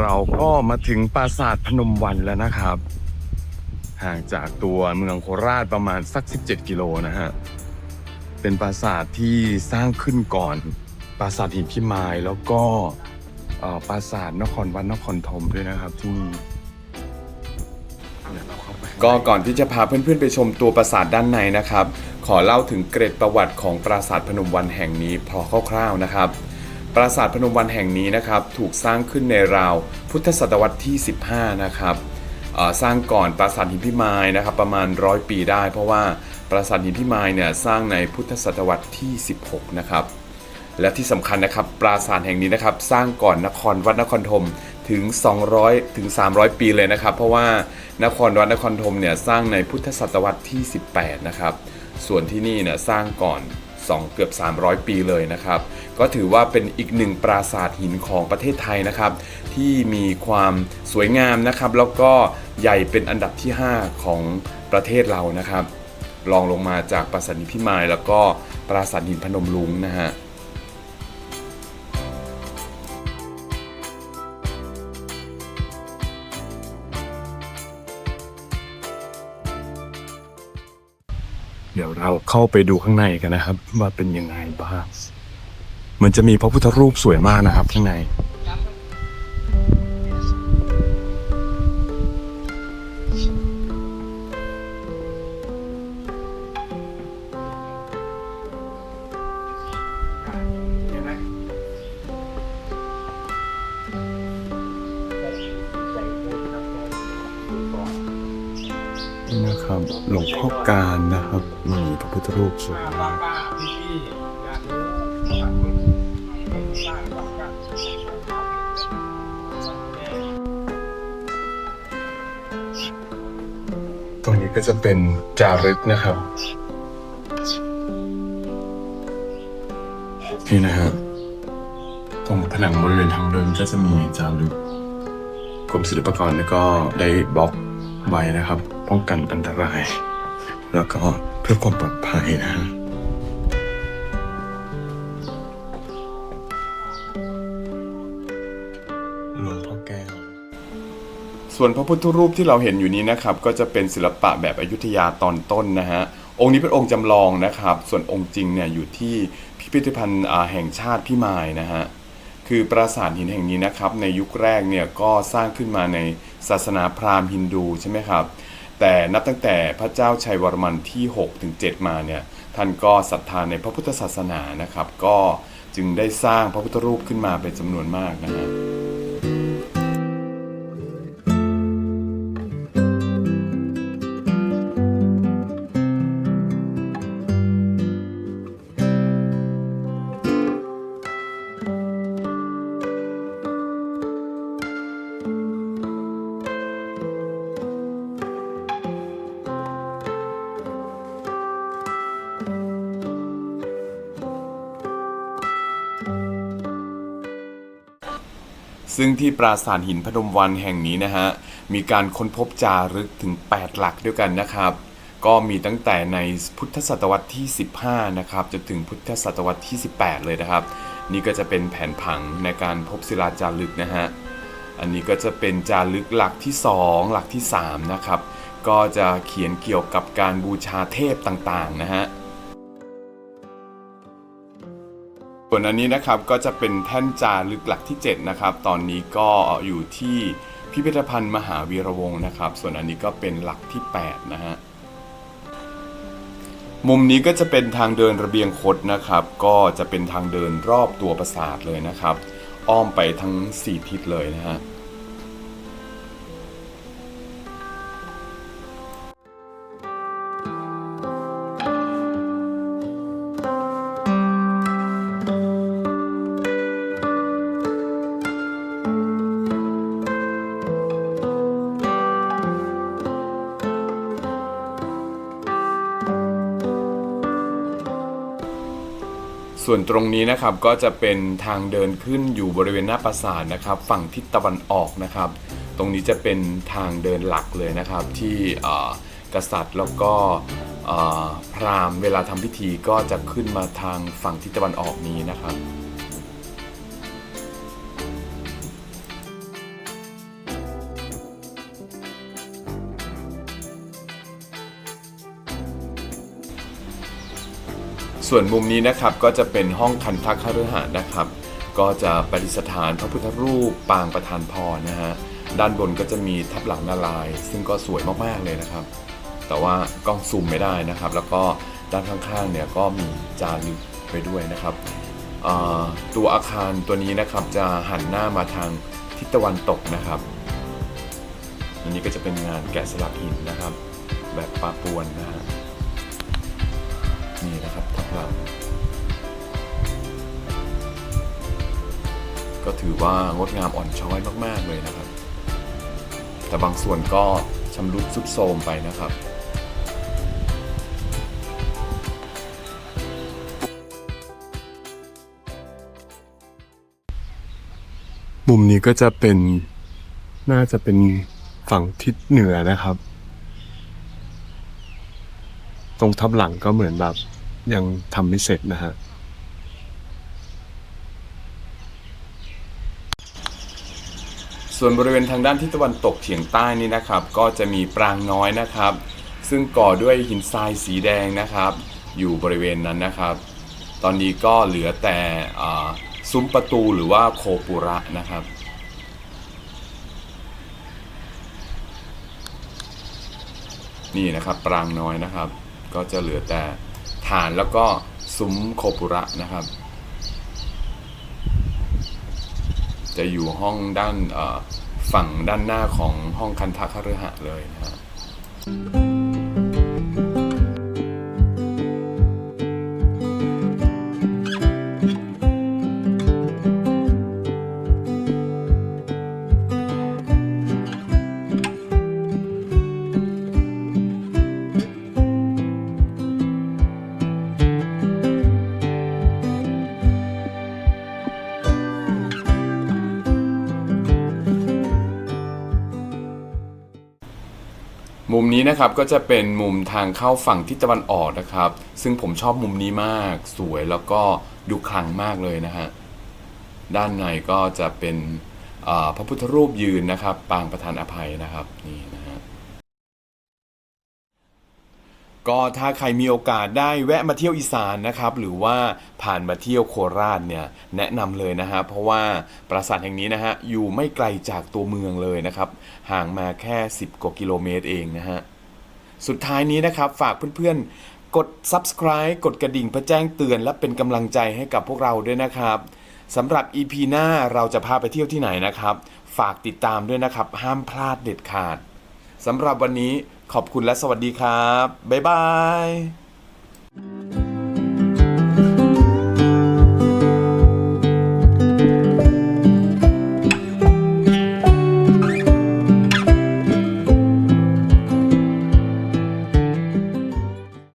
เราก็มาถึงปราสาทพนมวันแล้วนะครับ ห่างจากตัวเมืองโคราชประมาณสัก 17 กิโลนะฮะ เป็นปราสาทที่สร้างขึ้นก่อน ปราสาทหินพิมายแล้วก็ปราสาทนครวัดนครธมด้วยนะครับที่นี่ก็ก่อนที่จะพาเพื่อนๆไปชมตัวปราสาทด้านในนะครับ ขอเล่าถึงเกร็ดประวัติของปราสาทพนมวันแห่งนี้พอคร่าวๆนะครับ ปราสาทพนมวันแห่งนี้นะครับถูกสร้างขึ้นในราวพุทธศตวรรษที่ 15 นะครับสร้างก่อนปราสาทหินพิมายนะครับประมาณร้อยปีได้ เพราะว่าปราสาทหินพิมายเนี่ยสร้างในพุทธศตวรรษที่ 16 นะครับและที่สำคัญนะครับปราสาทแห่งนี้นะครับสร้างก่อนนครวัดนครธมถึง 200 ถึง 300 ปีเลยนะครับ เพราะว่านครวัดนครธมเนี่ยสร้างในพุทธศตวรรษที่ 18 นะครับ ส่วนที่นี่เนี่ยสร้างก่อน 2 เกือบ 300 ปีเลยนะครับ ก็ถือว่าเป็นอีกหนึ่งปราสาทหินของประเทศไทยนะครับ ที่มีความสวยงามนะครับ แล้วก็ใหญ่เป็นอันดับที่ 5 ของประเทศเรานะครับรองลงมาจากปราสาทหินพิมาย แล้วก็ปราสาทหินพนมลุงนะฮะ เราเข้าไปดูข้างในกันนะครับ ว่าเป็นยังไงบ้างมันจะมีพระพุทธรูปสวยมากนะครับ ข้างใน นะครับหลวงพ่อการนะครับนี่พระพุทธรูปสวยมากตรงนี้ก็จะเป็นจารึกนะครับ นี่นะฮะตรงผนังบริเวณทางเดินก็จะมีจารึกกรมศิลปากรเนี่ยก็ได้บล็อกไว้นะครับ ป้องกันอันตราย แล้วก็เพื่อความปลอดภัยนะฮะหลวงพ่อแก้ว ส่วนพระพุทธรูปที่เราเห็นอยู่นี้นะครับ ก็จะเป็นศิลปะแบบอยุธยาตอนต้นนะฮะ องค์นี้เป็นองค์จำลองนะครับ ส่วนองค์จริงเนี่ยอยู่ที่พิพิธภัณฑ์แห่งชาติพิมายนะฮะคือปราสาทหินแห่งนี้นะครับในยุคแรกเนี่ยก็สร้างขึ้นมาในศาสนาพราหมณ์ฮินดูใช่ไหมครับ แต่นับตั้งแต่พระเจ้าชัยวรมันที่ 6 ถึง 7 มาเนี่ยท่านก็ศรัทธาในพระพุทธศาสนานะครับ ก็จึงได้สร้างพระพุทธรูปขึ้นมาเป็นจำนวนมากนะฮะ ซึ่งที่ปราสาทหินพนมวันแห่งนี้นะฮะ มีการค้นพบจารึกถึง 8 หลักด้วยกันนะครับ ก็มีตั้งแต่ในพุทธศตวรรษที่ 15 นะครับ จนถึงพุทธศตวรรษที่ 18 เลยนะครับ นี่ก็จะเป็นแผนผังในการพบศิลาจารึกนะฮะ อันนี้ก็จะเป็นจารึกหลักที่ 2 หลักที่ 3 นะครับ ก็จะเขียนเกี่ยวกับการบูชาเทพต่างๆนะฮะ ส่วนอันนี้นะครับก็จะเป็นแท่นจารึกหลักที่ 7 นะครับ ตอนนี้ก็อยู่ที่พิพิธภัณฑ์มหาวีระวงศ์นะครับ ส่วนอันนี้ก็เป็นหลักที่ 8 นะฮะมุมนี้ก็จะเป็นทางเดินระเบียงคดนะครับ ก็จะเป็นทางเดินรอบตัวปราสาทเลยนะครับ อ้อมไปทั้ง 4 ทิศเลยนะฮะ ส่วนตรงนี้นะครับก็จะเป็นทางเดินขึ้นอยู่บริเวณหน้าปราสาทนะครับ ฝั่งทิศตะวันออกนะครับ ตรงนี้จะเป็นทางเดินหลักเลยนะครับ ที่กษัตริย์แล้วก็พราหมณ์เวลาทำพิธีก็จะขึ้นมาทางฝั่งทิศตะวันออกนี้นะครับ ส่วนมุมนี้นะครับก็จะเป็นห้องคันทักคฤหาสน์นะครับ ก็จะประดิษฐานพระพุทธรูปปางประธานพรนะฮะด้านบนก็จะมีทับหลังนาลายซึ่งก็สวยมากๆเลยนะครับ แต่ว่ากล้องซูมไม่ได้นะครับ แล้วก็ด้านข้างๆเนี่ยก็มีจารึกไปด้วยนะครับตัวอาคารตัวนี้นะครับจะหันหน้ามาทางทิศตะวันตกนะครับอันนี้ก็จะเป็นงานแกะสลักหินนะครับ แบบปาปวนนะฮะนี่นะครับ ก็ถือว่างดงามอ่อนช้อยมาก ๆ เลยนะครับ แต่บางส่วนก็ชำรุดสุดโทรมไปนะครับมุมนี้ก็จะเป็นน่าจะเป็นฝั่งทิศเหนือนะครับ ตรงทับหลังก็เหมือนแบบ ยังทำไม่เสร็จนะฮะส่วนบริเวณทางด้านทิศตะวันตกเฉียงใต้นี่นะครับ ก็จะมีปรางน้อยนะครับ ซึ่งก่อด้วยหินทรายสีแดงนะครับ อยู่บริเวณนั้นนะครับ ตอนนี้ก็เหลือแต่ซุ้มประตูหรือว่าโคปุระนะครับนี่นะครับปรางน้อยนะครับ ก็จะเหลือแต่ ฐานแล้วก็ซุ้มโคปุระนะครับ จะอยู่ห้องด้านฝั่งด้านหน้าของห้องคันทะคฤหะเลยนะครับ มุมนี้นะครับก็จะเป็นมุมทางเข้าฝั่งทิศตะวันออกนะครับ ซึ่งผมชอบมุมนี้มาก สวยแล้วก็ดูคลังมากเลยนะฮะด้านในก็จะเป็นพระพุทธรูปยืนนะครับ ปางประธานอภัยนะครับนี่นะฮะ ก็ถ้าใครมีโอกาสได้แวะมาเที่ยวอีสานนะครับ หรือว่าผ่านมาเที่ยวโคราชเนี่ยแนะนำเลยนะฮะเพราะว่าปราสาทแห่งนี้นะฮะอยู่ไม่ไกลจากตัวเมืองเลยนะครับ ห่างมาแค่ 10กว่ากิโลเมตรเองนะฮะสุดท้ายนี้นะครับฝากเพื่อนๆ กด subscribe กดกระดิ่งเพื่อแจ้งเตือนและเป็นกำลังใจให้กับพวกเราด้วยนะครับสำหรับ EP หน้าเราจะพาไปเที่ยวที่ไหนนะครับ ฝากติดตามด้วยนะครับ ห้ามพลาดเด็ดขาดสำหรับวันนี้ ขอบคุณและสวัสดีครับ บ๊ายบาย